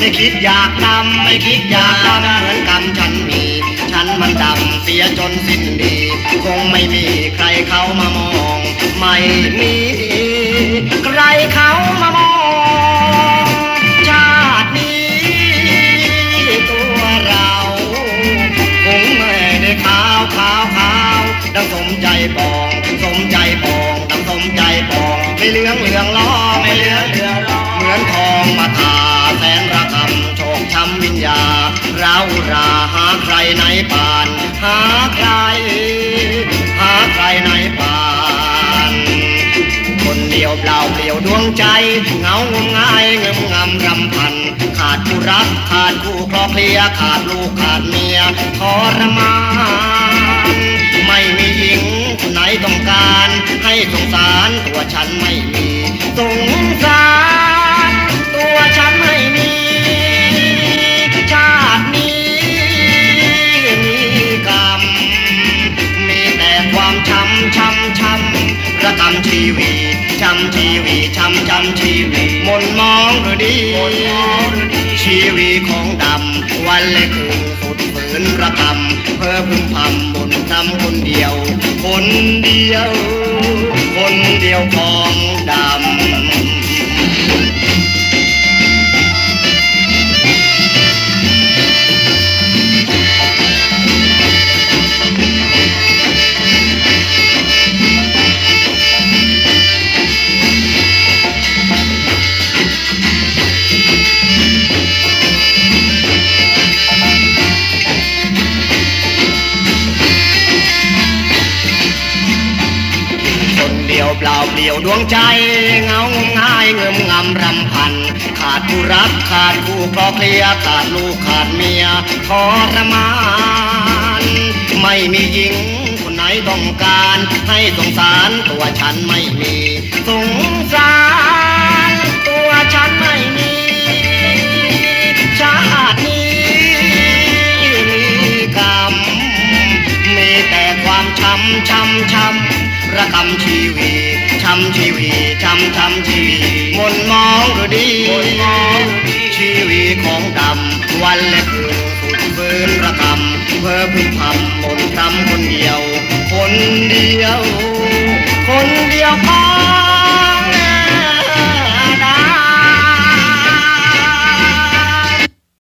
ไม่คิดอยากดำไม่คิดอยากดำเหมือนกรรมฉัน จนสิ้นดี คงไม่มีใครเขามามอง ไม่มีใครเขามามอง ชาตินี้ตัวเราคงไม่ได้ขาวขาวขาวดังสมใจปองสมใจปองดังสมใจปองไม่เหลืองเหลืองล้อไม่เหลืองเหลืองล้อเหมือนทองมาทาแสนระกำโชคช้ำวิญญาเราราหาใครในป่า หาใคร หาใครในป่านคนเดียวเปล่าเปลี่ยวดวงใจเหงางมงายเงมงำรำพัน ขาดผู้รักขาดคู่คลอเคลียขาดลูกขาดเมียทรมานไม่มีหญิงคนไหนต้องการ ให้สงสารตัวฉันไม่มีสงสาร ระกำชีวิตช้ำชีวิตช้ำช้ำชีวิตมนมองหรือดี ชีวิตของดำวันและคืนสุดฝืนระกำเพื่อพึงพำบนทำคนเดียว คนเดียว คนเดียวขอ เดียวเปล่าเปลี่ยวดวงใจเงางมงายเงิมงำรำพัน ขาดผู้รักขาดคู่ครอเคลียขาดลูกขาดเมียทรมาน ไม่มีหญิงคนไหนต้องการ ให้สงสารตัวฉันไม่มี สงสารตัวฉันไม่มีชาตินี้มีกรรมมีแต่ความช้ำช้ำช้ำ ระกำชีวีช้ำชีวีช้ำช้ำชีวีมนมองดีชีวีของดำวันและคืนสุดฝืนระกำเพื่อพึงพำมนต์ทำคนเดียว คนเดียว คน